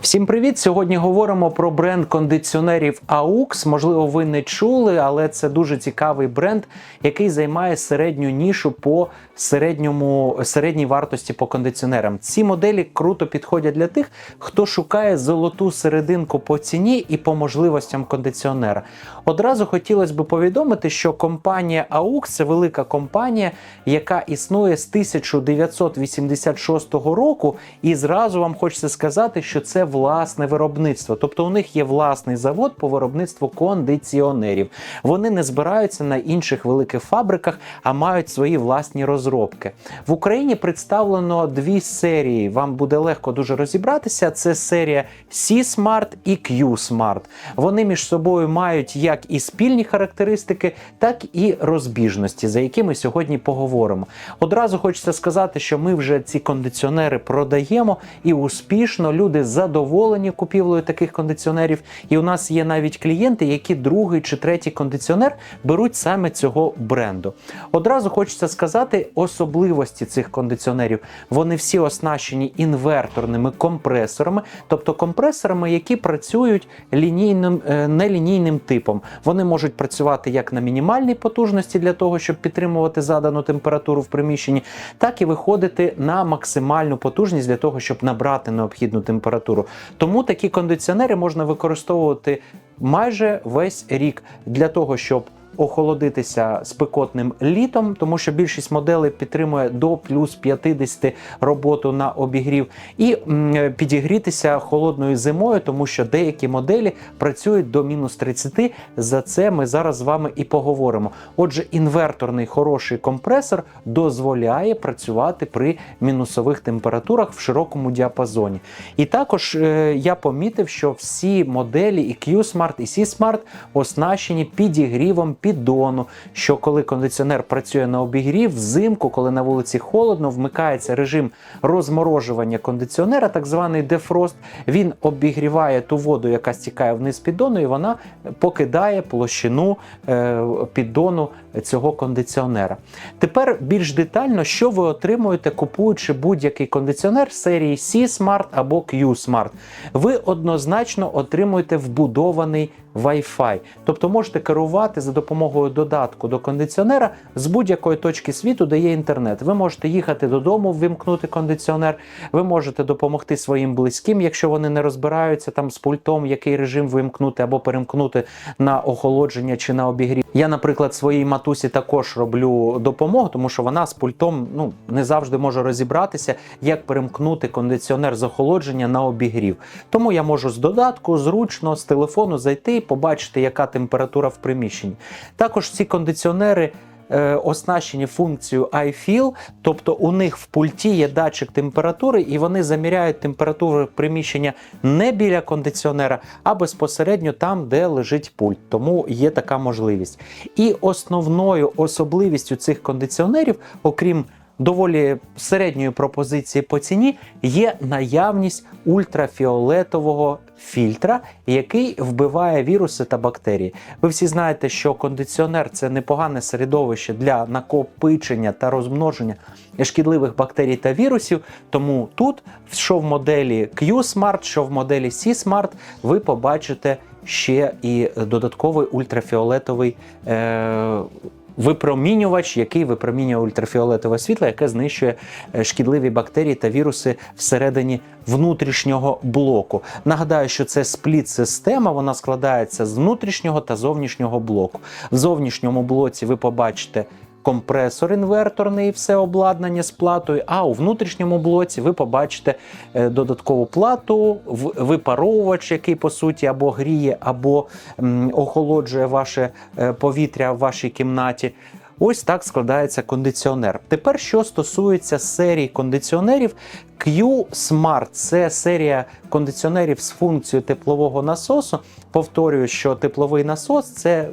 Всім привіт! Сьогодні говоримо про бренд кондиціонерів AUX. Можливо, ви не чули, але це дуже цікавий бренд, який займає середню нішу по середньому середній вартості по кондиціонерам. Ці моделі круто підходять для тих, хто шукає золоту серединку по ціні і по можливостям кондиціонера. Одразу хотілося б повідомити, що компанія AUX – це велика компанія, яка існує з 1986 року, і зразу вам хочеться сказати, що це власне виробництво. Тобто у них є власний завод по виробництву кондиціонерів. Вони не збираються на інших великих фабриках, а мають свої власні розробки. В Україні представлено дві серії. Вам буде легко дуже розібратися. Це серія C-Smart і Q-Smart. Вони між собою мають як і спільні характеристики, так і розбіжності, за які ми сьогодні поговоримо. Одразу хочеться сказати, що ми вже ці кондиціонери продаємо і успішно люди задоволені купівлею таких кондиціонерів. І у нас є навіть клієнти, які другий чи третій кондиціонер беруть саме цього бренду. Одразу хочеться сказати особливості цих кондиціонерів. Вони всі оснащені інверторними компресорами, тобто компресорами, які працюють лінійним е, нелінійним типом. Вони можуть працювати як на мінімальній потужності для того, щоб підтримувати задану температуру в приміщенні, так і виходити на максимальну потужність для того, щоб набрати необхідну температуру. Тому такі кондиціонери можна використовувати майже весь рік для того, щоб охолодитися спекотним літом, тому що більшість моделей підтримує до плюс 50 роботу на обігрів, і підігрітися холодною зимою, тому що деякі моделі працюють до мінус 30. За це ми зараз з вами і поговоримо. Отже, інверторний хороший компресор дозволяє працювати при мінусових температурах в широкому діапазоні. І також е, я помітив, що всі моделі і Q-Smart, і C-Smart оснащені підігрівом піддону. Що коли кондиціонер працює на обігрів, взимку, коли на вулиці холодно, вмикається режим розморожування кондиціонера, так званий дефрост. Він обігріває ту воду, яка стікає вниз піддону, і вона покидає площину е, піддону цього кондиціонера. Тепер більш детально, що ви отримуєте, купуючи будь-який кондиціонер серії C-Smart або Q-Smart. Ви однозначно отримуєте вбудований Wi-Fi. Тобто можете керувати за допомогою додатку до кондиціонера з будь-якої точки світу, де є інтернет. Ви можете їхати додому, ввімкнути кондиціонер, ви можете допомогти своїм близьким, якщо вони не розбираються там з пультом, який режим вимкнути або перемкнути на охолодження чи на обігрів. Я, наприклад, своїй матусі також роблю допомогу, тому що вона з пультом ну не завжди може розібратися, як перемкнути кондиціонер з охолодження на обігрів. Тому я можу з додатку зручно з телефону зайти побачити, яка температура в приміщенні. Також ці кондиціонери. е, Оснащені функцією iFeel, тобто у них в пульті є датчик температури, і вони заміряють температуру приміщення не біля кондиціонера, а безпосередньо там, де лежить пульт. Тому є така можливість. І основною особливістю цих кондиціонерів, окрім доволі середньої пропозиції по ціні, є наявність ультрафіолетового фільтра, який вбиває віруси та бактерії. Ви всі знаєте, що кондиціонер це непогане середовище для накопичення та розмноження шкідливих бактерій та вірусів. Тому тут, що в моделі Q-Smart, що в моделі C-Smart, ви побачите ще і додатковий ультрафіолетовий. Е- Випромінювач, який випромінює ультрафіолетове світло, яке знищує е, шкідливі бактерії та віруси всередині внутрішнього блоку. Нагадаю, що це спліт-система, вона складається з внутрішнього та зовнішнього блоку. В зовнішньому блоці ви побачите компресор інверторний, все обладнання з платою. А у внутрішньому блоці ви побачите е, додаткову плату, випаровувач, який по суті або гріє, або охолоджує ваше е, повітря в вашій кімнаті. Ось так складається кондиціонер. Тепер, що стосується серії кондиціонерів, Q-Smart – це серія кондиціонерів з функцією теплового насосу. Повторюю, що тепловий насос це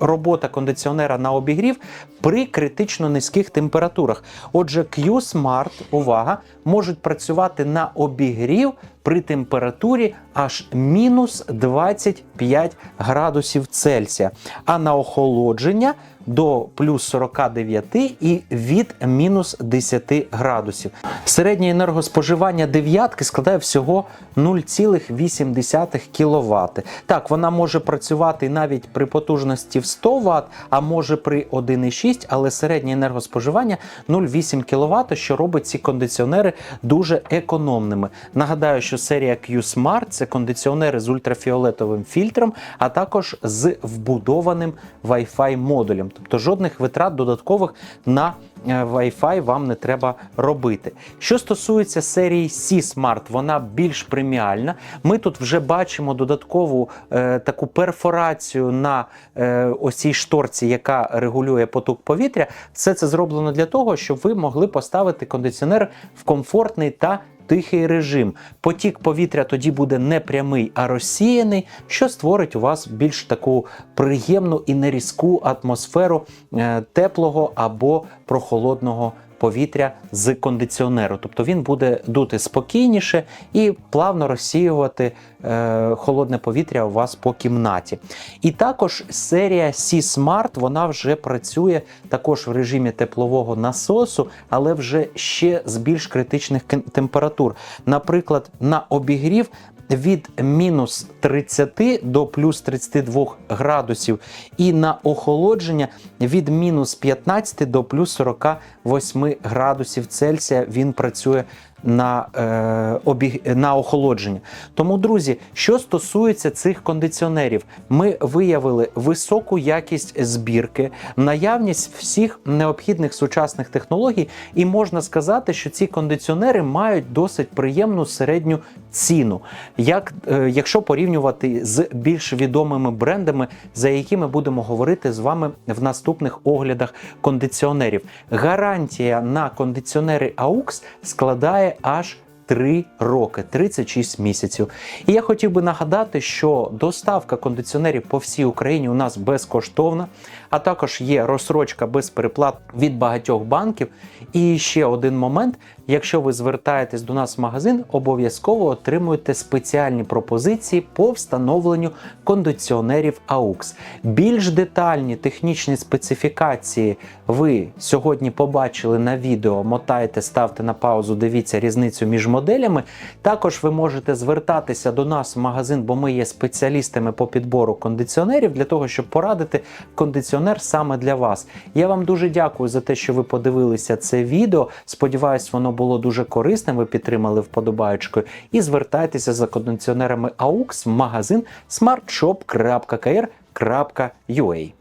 робота кондиціонера на обігрів при критично низьких температурах. Отже, Q-Smart, увага, можуть працювати на обігрів при температурі аж мінус 25 градусів Цельсія, а на охолодження до плюс 49 і від мінус 10 градусів. Середнє енергоспоживання дев'ятки складає всього 0,8 кВт. Так, вона може працювати навіть при потужності в 100 Вт, а може при 1,6, але середнє енергоспоживання 0,8 кВт, що робить ці кондиціонери дуже економними. Нагадаю, що серія Q-Smart – це кондиціонери з ультрафіолетовим фільтром, а також з вбудованим Wi-Fi модулем. Тобто жодних витрат додаткових на е, Wi-Fi вам не треба робити. Що стосується серії C-Smart, вона більш преміальна. Ми тут вже бачимо додаткову е, таку перфорацію на е, ось шторці, яка регулює поток повітря. Все це зроблено для того, щоб ви могли поставити кондиціонер в комфортний та Тихий режим. Потік повітря тоді буде не прямий, а розсіяний, що створить у вас більш таку приємну і нерізку атмосферу е, теплого або прохолодного повітря з кондиціонеру. Тобто він буде дути спокійніше і плавно розсіювати е, холодне повітря у вас по кімнаті. І також серія C-Smart вона вже працює також в режимі теплового насосу, але вже ще з більш критичних температур. Наприклад, на обігрів від мінус 30 до плюс 32 градусів, і на охолодження від мінус 15 до плюс 48 градусів Цельсія. Він працює на, е, обіг... на охолодження. Тому, друзі, що стосується цих кондиціонерів, ми виявили високу якість збірки, наявність всіх необхідних сучасних технологій, і можна сказати, що ці кондиціонери мають досить приємну середню ціну, як, е, якщо порівнювати з більш відомими брендами, за які ми будемо говорити з вами в наступних оглядах кондиціонерів. Гарантія на кондиціонери AUX складає аж 3 роки, 36 місяців. І я хотів би нагадати, що доставка кондиціонерів по всій Україні у нас безкоштовна, а також є розсрочка без переплат від багатьох банків. І ще один момент: якщо ви звертаєтесь до нас в магазин, обов'язково отримуєте спеціальні пропозиції по встановленню кондиціонерів AUX. Більш детальні технічні специфікації ви сьогодні побачили на відео. Мотайте, ставте на паузу, дивіться різницю між моделями. Також ви можете звертатися до нас в магазин, бо ми є спеціалістами по підбору кондиціонерів для того, щоб порадити кондиціонер саме для вас. Я вам дуже дякую за те, що ви подивилися це відео. Сподіваюсь, воно було дуже корисним. Ви підтримали вподобаєчкою. І звертайтеся за кондиціонерами AUX в магазин smartshop.kr.ua